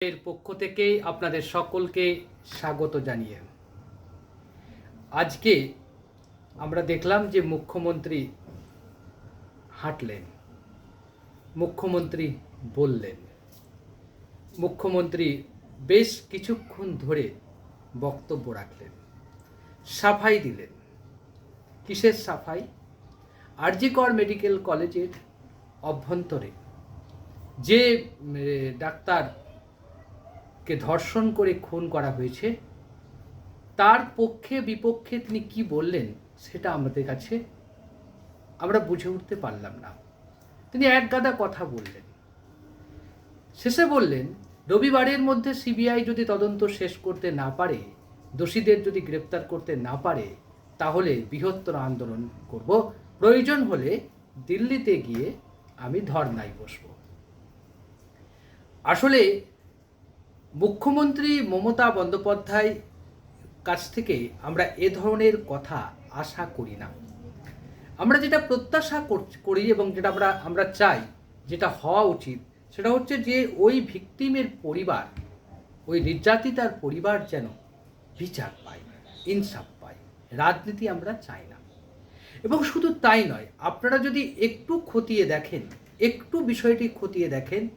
এর পক্ষ থেকে আপনাদের সকলকে স্বাগত জানিয়ে। আজকে আমরা দেখলাম যে মুখ্যমন্ত্রী হাঁটলেন মুখ্যমন্ত্রী বললেন। মুখ্যমন্ত্রী বেশ কিছুক্ষণ ধরে বক্তব্য রাখলেন সাফাই দিলেন। কিসের সাফাই? আরজিকর মেডিকেল কলেজের অভ্যন্তরে। যে উম, ডাক্তারকে ধর্ষণ করে খুন করা হয়েছে, তার পক্ষে, বিপক্ষে তিনি কি বললেন সেটা আমাদের কাছে আমরা বুঝে উঠতে পারলাম না। তিনি এক গাদা কথা বললেন। শেষে বললেন, রবিবারের মধ্যে সিবিআই যদি তদন্ত শেষ করতে না পারে, দোষীদের যদি গ্রেপ্তার করতে না পারে, তাহলে বৃহত্তর আন্দোলন করব। প্রয়োজন হলে দিল্লিতে গিয়ে আমি ধর্নায় বসবো। আসলে মুখ্যমন্ত্রী মমতা বন্দ্যোপাধ্যায় কাছ থেকে আমরা এ ধরনের কথা আশা করি না। আমরা যেটা প্রত্যাশা কর- এবং যেটা আমরা আমরা চাই, যেটা হওয়া উচিত, সেটা হচ্ছে যে ওই ভিকটিমের পরিবার, ওই নির্যাতিতার পরিবার যেন বিচার পায়, ইনসাফ পায়। রাজনীতি আমরা চাই না। এবং শুধু তাই নয়, আপনারা যদি একটু খতিয়ে দেখেন, একটু বিষয়টি খতিয়ে দেখেন,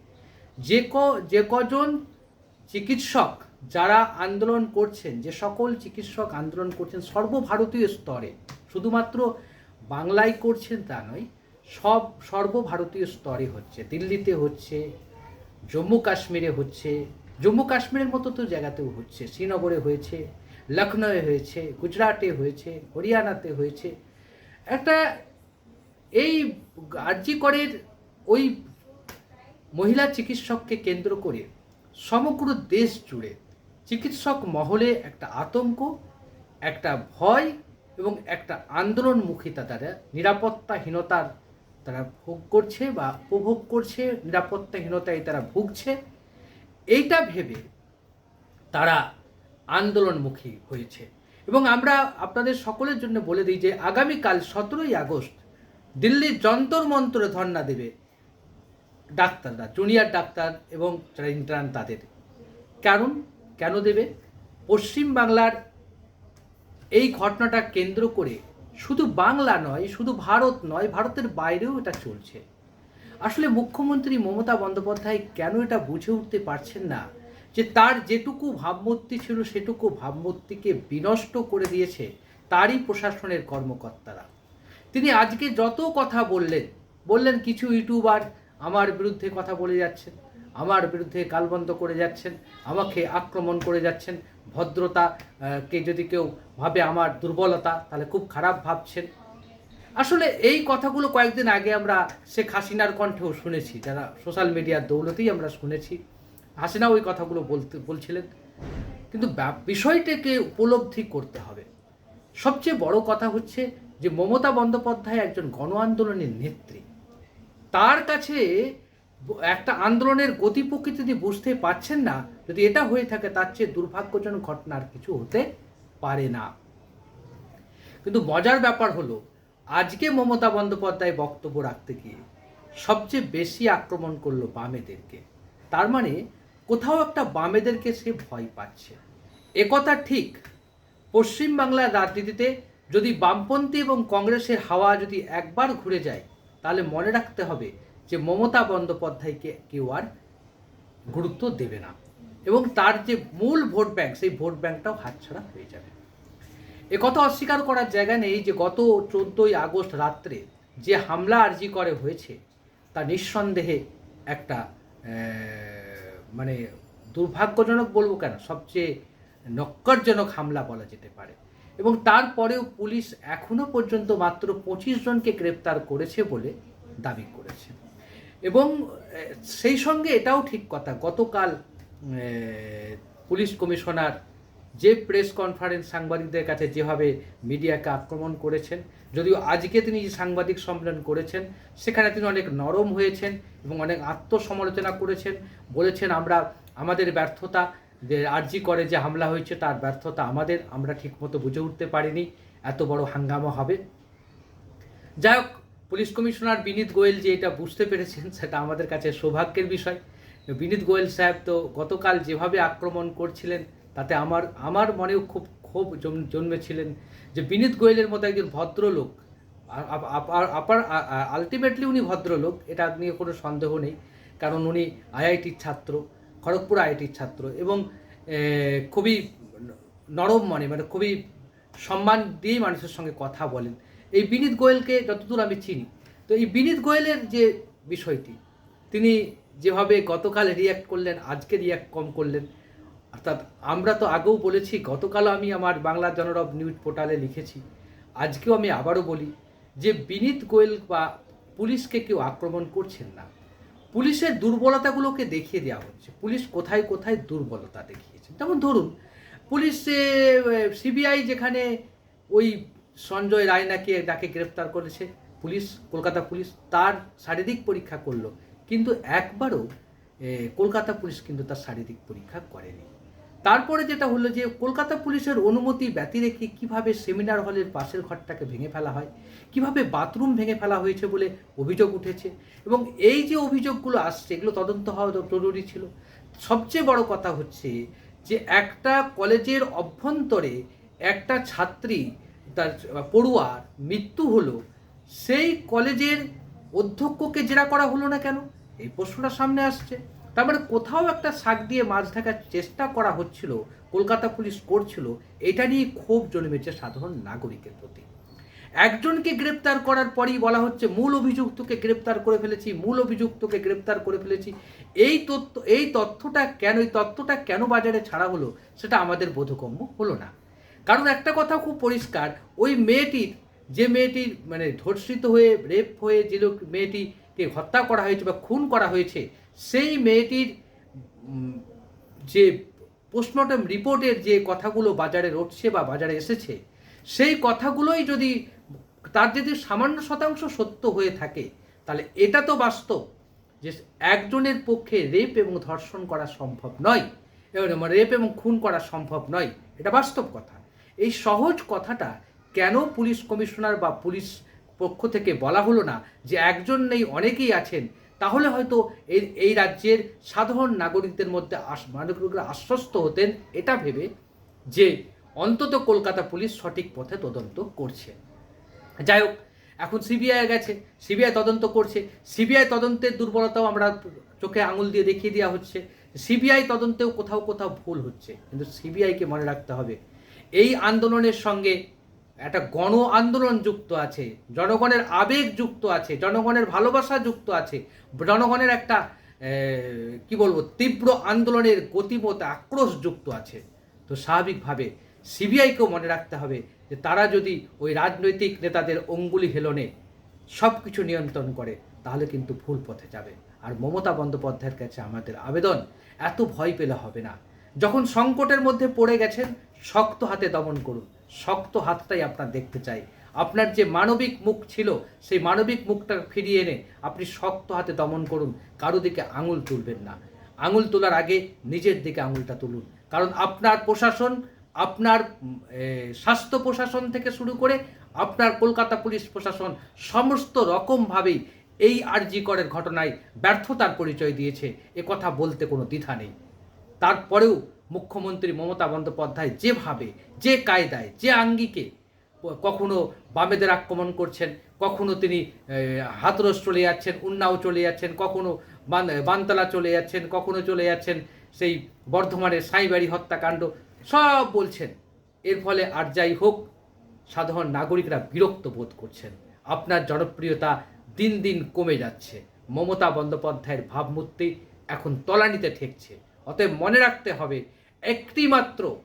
যে ক, যে কজন চিকিৎসক যারা আন্দোলন করছেন, যে সকল চিকিৎসক আন্দোলন করছেন সর্বভারতীয় স্তরে, শুধুমাত্র বাংলায় করছেন তা নয়, সব সর্বভারতীয় স্তরে হচ্ছে। দিল্লিতে হচ্ছে, জম্মু কাশ্মীরে হচ্ছে, জম্মু কাশ্মীরের মতো তো জায়গাতেও হচ্ছে। শ্রীনগরে হয়েছে লখনৌয়ে হয়েছে, গুজরাটে হয়েছে, হরিয়ানাতে হয়েছে। একটা এই আর্জি করের ওই মহিলা চিকিৎসককে কেন্দ্র করে সমগ্র দেশ জুড়ে চিকিৎসক মহলে একটা আতঙ্ক, একটা ভয় এবং একটা আন্দোলনমুখিতা তারা নিরাপত্তাহীনতার তারা ভোগ করছে বা উপভোগ করছে, নিরাপত্তাহীনতায় তারা ভুগছে। এইটা ভেবে তারা আন্দোলনমুখী হয়েছে। এবং আমরা আপনাদের সকলের জন্য বলে দিই যে আগামীকাল সতেরোই আগস্ট দিল্লির যন্তর মন্ত্রে ধর্ণা দেবে ডাক্তাররা জুনিয়র ডাক্তার এবং যারা ইন্টার্ন তাদের। কারণ কেন দেবে? পশ্চিম বাংলার এই ঘটনাটা কেন্দ্র করে শুধু বাংলা নয়, শুধু ভারত নয়, ভারতের বাইরেও এটা চলছে। আসলে মুখ্যমন্ত্রী মমতা বন্দ্যোপাধ্যায় কেন এটা বুঝে উঠতে পারছেন না যে তার যেটুকু ভাবমূর্তি ছিল সেটুকু ভাবমূর্তিকে বিনষ্ট করে দিয়েছে তারই প্রশাসনের কর্মকর্তারা। তিনি আজকে যত কথা বললেন বললেন কিছু ইউটিউবার আমার বিরুদ্ধে কথা বলে যাচ্ছেন, আমার বিরুদ্ধে কালবন্ধ করে যাচ্ছেন, আমাকে আক্রমণ করে যাচ্ছেন, ভদ্রতা কে যদি কেউ ভাবে আমার দুর্বলতা, তাহলে খুব খারাপ ভাবছেন। আসলে এই কথাগুলো কয়েকদিন আগে আমরা শেখ হাসিনার কণ্ঠেও শুনেছি, যারা সোশ্যাল মিডিয়ার দৌলতেই আমরা শুনেছি। হাসিনা ওই কথাগুলো বলতে, বলছিলেন। কিন্তু বিষয়টাকে উপলব্ধি করতে হবে। সবচেয়ে বড় কথা হচ্ছে যে মমতা বন্দ্যোপাধ্যায় একজন গণ আন্দোলনের নেত্রী। তার কাছে একটা আন্দোলনের গতি প্রকৃতি যদি বুঝতে পারছেন না, যদি এটা হয়ে থাকে তার চেয়ে দুর্ভাগ্যজনক ঘটনা আর কিছু হতে পারে না। কিন্তু মজার ব্যাপার হলো, আজকে মমতা বন্দ্যোপাধ্যায় বক্তব্য রাখতে গিয়ে সবচেয়ে বেশি আক্রমণ করল বামেদেরকে। তার মানে কোথাও একটা বামেদেরকে সে ভয় পাচ্ছে। একথা ঠিক, পশ্চিমবাংলার রাজনীতিতে যদি বামপন্থী এবং কংগ্রেসের হাওয়া যদি একবার ঘুরে যায় তাহলে মনে রাখতে হবে যে মমতা বন্দ্যোপাধ্যায়কে কেউ আর গুরুত্ব দেবে না। এবং তার যে মূল ভোট ব্যাংক, সেই ভোট ব্যাংকটাও হাতছাড়া হয়ে যাবে। এ কথা অস্বীকার করার জায়গা নেই যে গত চোদ্দোই আগস্ট রাত্রে যে হামলা আর্জি করে হয়েছে, তা নিঃসন্দেহে একটা মানে দুর্ভাগ্যজনক বলব কেন? সবচেয়ে নক্করজনক হামলা বলা যেতে পারে। এবং তারপরেও পুলিশ এখনও পর্যন্ত মাত্র পঁচিশ জনকে গ্রেপ্তার করেছে বলে দাবি করেছে। এবং সেই সঙ্গে এটাও ঠিক কথা, গতকাল পুলিশ কমিশনার যে প্রেস কনফারেন্স সাংবাদিকদের কাছে যেভাবে মিডিয়াকে আক্রমণ করেছেন, যদিও আজকে তিনি যে সাংবাদিক সম্মেলন করেছেন, সেখানে তিনি অনেক নরম হয়েছেন এবং অনেক আত্মসমালোচনা করেছেন, বলেছেন আমরা, আমাদের ব্যর্থতা আর্জি করে যে হামলা হয়েছে, তার ব্যর্থতা আমাদের, আমরা ঠিকমতো বুঝে উঠতে পারিনি। এত বড় হাঙ্গামা হবে। যাই হোক, পুলিশ কমিশনার বিনীত গোয়েল যে এটা বুঝতে পেরেছেন, সেটা আমাদের কাছে সৌভাগ্যের বিষয়। বিনীত গোয়েল সাহেব তো গতকাল যেভাবে আক্রমণ করছিলেন, তাতে আমার আমার মনেও খুব ক্ষোভ জন্মেছিলেন যে বিনীত গোয়েলের মতো একজন ভদ্রলোক আপার আলটিমেটলি উনি ভদ্রলোক, এটা নিয়ে কোনো সন্দেহ নেই। কারণ উনি আইআইটির ছাত্র। খড়গপুর আইআইটির ছাত্র এবং খুবই নরম মনে মানে খুবই সম্মান দিয়েই মানুষের সঙ্গে কথা বলেন। এই বিনীত গোয়েলকে যতদূর আমি চিনি, তো এই বিনীত গোয়েলের যে বিষয়টি, তিনি যেভাবে গতকাল রিয়াক্ট করলেন, আজকে রিয়াক্ট কম করলেন, অর্থাৎ আমরা তো আগেও বলেছি, গতকালও আমি আমার বাংলা জনরব নিউজ পোর্টালে লিখেছি, আজকেও আমি আবারও বলি যে বিনীত গোয়েল বা পুলিশকে কেউ আক্রমণ করছেন না। পুলিশের দুর্বলতাগুলোকে দেখিয়ে দেওয়া হচ্ছে। পুলিশ কোথায় কোথায় দুর্বলতা দেখিয়েছে। যেমন ধরুন, পুলিশে সিবিআই যেখানে ওই সঞ্জয় রায়নাকে ডাকে গ্রেপ্তার করেছে, পুলিশ, কলকাতা পুলিশ, তার শারীরিক পরীক্ষা করল। কিন্তু একবারও কলকাতা পুলিশ কিন্তু তার শারীরিক পরীক্ষা করেনি। তারপরে যেটা হলো যে কলকাতা পুলিশের অনুমতি ব্যতি রেখে কীভাবে সেমিনার হলের পাশের ঘরটাকে ভেঙে ফেলা হয়, কীভাবে বাথরুম ভেঙে ফেলা হয়েছে বলে অভিযোগ উঠেছে এবং এই যে অভিযোগগুলো আসছে, এগুলো তদন্ত হওয়া জরুরি ছিল। সবচেয়ে বড় কথা হচ্ছে যে একটা কলেজের অভ্যন্তরে একটা ছাত্রী, তার পড়ুয়ার মৃত্যু হলো, সেই কলেজের অধ্যক্ষকে জেরা করা হলো না কেন? এই প্রশ্নটা সামনে আসছে। তার মানে কোথাও একটা শাক দিয়ে মাছ ঢাকার চেষ্টা করা হচ্ছিল, কলকাতা পুলিশ করছিল, এটা নিয়ে ক্ষোভ জন্মেছে সাধারণ নাগরিকের প্রতি। একজনকে গ্রেপ্তার করার পরই বলা হচ্ছে, মূল অভিযুক্তকে গ্রেপ্তার করে ফেলেছি, মূল অভিযুক্তকে গ্রেপ্তার করে ফেলেছি। এই তথ্য, এই তথ্যটা কেন, এই তথ্যটা কেন বাজারে ছাড়া হলো, সেটা আমাদের বোধগম্য হলো না। কারণ একটা কথা খুব পরিষ্কার, ওই মেয়েটির, যে মেয়েটির মানে ধর্ষিত হয়ে, রেপ হয়ে যে লোক মেয়েটিকে হত্যা করা হয়েছে বা খুন করা হয়েছে, সেই মেয়েটির যে পোস্টমর্টম রিপোর্টের যে কথাগুলো বাজারে রটছে বা বাজারে এসেছে, সেই কথাগুলোই যদি তার যদি সামান্য শতাংশ সত্য হয়ে থাকে, তাহলে এটা তো বাস্তব যে একজনের পক্ষে রেপ এবং ধর্ষণ করা সম্ভব নয়। এবং রেপ এবং খুন করা সম্ভব নয়, এটা বাস্তব কথা। এই সহজ কথাটা কেন পুলিশ কমিশনার বা পুলিশ পক্ষ থেকে বলা হলো না যে একজন নেই, অনেকেই আছেন, তাহলে হয়তো এই এই রাজ্যের সাধারণ নাগরিকদের মধ্যে নাগরিকরা আশ্বস্ত হতেন এটা ভেবে যে অন্তত কলকাতা পুলিশ সঠিক পথে তদন্ত করছে। যাই হোক, এখন সিবিআই গেছে, সিবিআই তদন্ত করছে, সিবিআই তদন্তের দুর্বলতাও আমরা চোখে আঙুল দিয়ে দেখিয়ে দেওয়া হচ্ছে, সিবিআই তদন্তেও কোথাও কোথাও ভুল হচ্ছে, কিন্তু সিবিআইকে মনে রাখতে হবে, এই আন্দোলনের সঙ্গে একটা গণ আন্দোলন যুক্ত আছে, জনগণের আবেগ যুক্ত আছে, জনগণের ভালোবাসা যুক্ত আছে, জনগণের একটা কি বলব, তীব্র আন্দোলনের গতিমত, আক্রোশ যুক্ত আছে। তো স্বাভাবিকভাবে সিবিআইকেও মনে রাখতে হবে যে তারা যদি ওই রাজনৈতিক নেতাদের অঙ্গুলি হেলনে সব কিছু নিয়ন্ত্রণ করে, তাহলে কিন্তু ভুল পথে যাবে। আর মমতা বন্দ্যোপাধ্যায়ের কাছে আমাদের আবেদন, এত ভয় পেলে হবে না। যখন সংকটের মধ্যে পড়ে গেছেন, শক্ত হাতে দমন করুন। শক্ত হাতটাই আপনার দেখতে চাই। আপনার যে মানবিক মুখ ছিল, সেই মানবিক মুখটা ফিরিয়ে এনে আপনি শক্ত হাতে দমন করুন, কারও দিকে আঙুল তুলবেন না। আঙুল তোলার আগে নিজের দিকে আঙুলটা তুলুন। কারণ আপনার প্রশাসন, আপনার স্বাস্থ্য প্রশাসন থেকে শুরু করে আপনার কলকাতা পুলিশ প্রশাসন সমস্ত রকমভাবেই এই আরজি করের ঘটনায় ব্যর্থতার পরিচয় দিয়েছে। এ কথা বলতে কোনো দ্বিধা নেই। তারপরেও মুখ্যমন্ত্রী মমতা বন্দ্যোপাধ্যায় যেভাবে, যে কায়দায়, যে আঙ্গিকে কখনো বামেদের আক্রমণ করছেন, কখনো তিনি হাতরস চলে যাচ্ছেন, উন্নাও চলে যাচ্ছেন, কখনো বান- বানতলা চলে যাচ্ছেন, কখনো চলে যাচ্ছেন সেই বর্ধমানের সাঁইবাড়ি হত্যাকাণ্ড, সব বলছেন। এর ফলে আর যাই হোক, সাধারণ নাগরিকরা বিরক্ত বোধ করছেন। আপনার জনপ্রিয়তা দিন দিন কমে যাচ্ছে। মমতা বন্দ্যোপাধ্যায়ের ভাবমূর্তি এখন তলানিতে ঠেকছে। অতএব মনে রাখতে হবে একটি মাত্র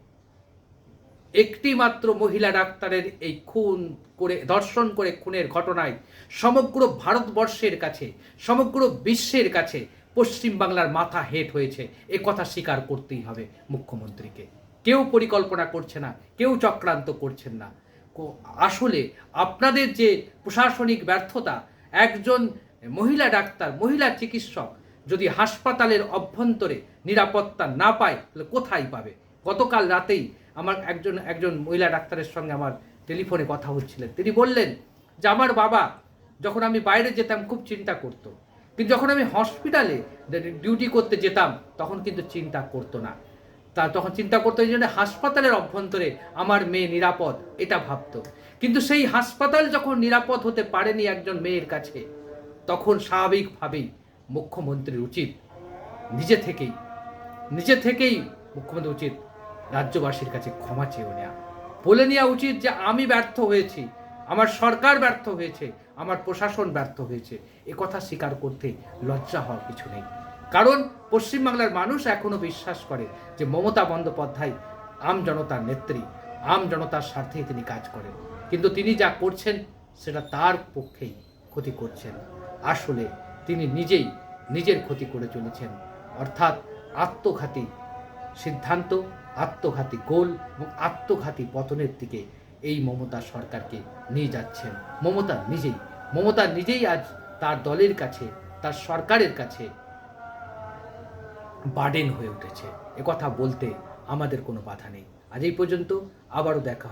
একটি মাত্র মহিলা ডাক্তারের এই খুন করে দর্শন করে খুনের ঘটনায় সমগ্র ভারতবর্ষের কাছে, সমগ্র বিশ্বের কাছে পশ্চিমবাংলার মাথা হেট হয়েছে। এ কথা স্বীকার করতেই হবে মুখ্যমন্ত্রীকে। কেউ পরিকল্পনা করছে না, কেউ চক্রান্ত করছেন না। আসলে আপনাদের যে প্রশাসনিক ব্যর্থতা, একজন মহিলা ডাক্তার, মহিলা চিকিৎসক যদি হাসপাতালের অভ্যন্তরে নিরাপত্তা না পায়, তাহলে কোথায় পাবে? গতকাল রাতেই আমার একজন একজন মহিলা ডাক্তারের সঙ্গে আমার টেলিফোনে কথা হচ্ছিলেন তিনি বললেন যে, আমার বাবা যখন আমি বাইরে যেতাম খুব চিন্তা করতো। কিন্তু যখন আমি হসপিটালে ডিউটি করতে যেতাম, তখন কিন্তু চিন্তা করতো না। তা তখন চিন্তা করতো এই জন্য হাসপাতালের অভ্যন্তরে আমার মেয়ে নিরাপদ, এটা ভাবতো। কিন্তু সেই হাসপাতাল যখন নিরাপদ হতে পারেনি একজন মেয়ের কাছে, তখন স্বাভাবিকভাবেই মুখ্যমন্ত্রীর উচিত নিজে থেকেই নিজে থেকেই মুখ্যমন্ত্রী উচিত রাজ্যবাসীর কাছে ক্ষমা চেয়েও নেওয়া বলে নেওয়া উচিত যে আমি ব্যর্থ হয়েছি, আমার সরকার ব্যর্থ হয়েছে, আমার প্রশাসন ব্যর্থ হয়েছে, এ কথা স্বীকার করতে লজ্জা হওয়ার কিছু নেই। কারণ পশ্চিমবাংলার মানুষ এখনও বিশ্বাস করে যে মমতা বন্দ্যোপাধ্যায় আম জনতার নেত্রী, আম জনতার স্বার্থেই তিনি কাজ করেন। কিন্তু তিনি যা করছেন, সেটা তার পক্ষেই ক্ষতি করছেন। আসলে তিনি নিজেই নিজের ক্ষতি করে চলেছেন। অর্থাৎ আত্মঘাতী সিদ্ধান্ত, আত্মঘাতী গোল এবং আত্মঘাতী পতনের দিকে এই মমতা সরকারকে নিয়ে যাচ্ছেন। মমতা নিজেই মমতা নিজেই আজ তার দলের কাছে, তার সরকারের কাছে বার্ডেন হয়ে উঠেছে। কথা বলতে আমাদের কোনো বাধা নেই। আজ এই পর্যন্ত আবারও দেখা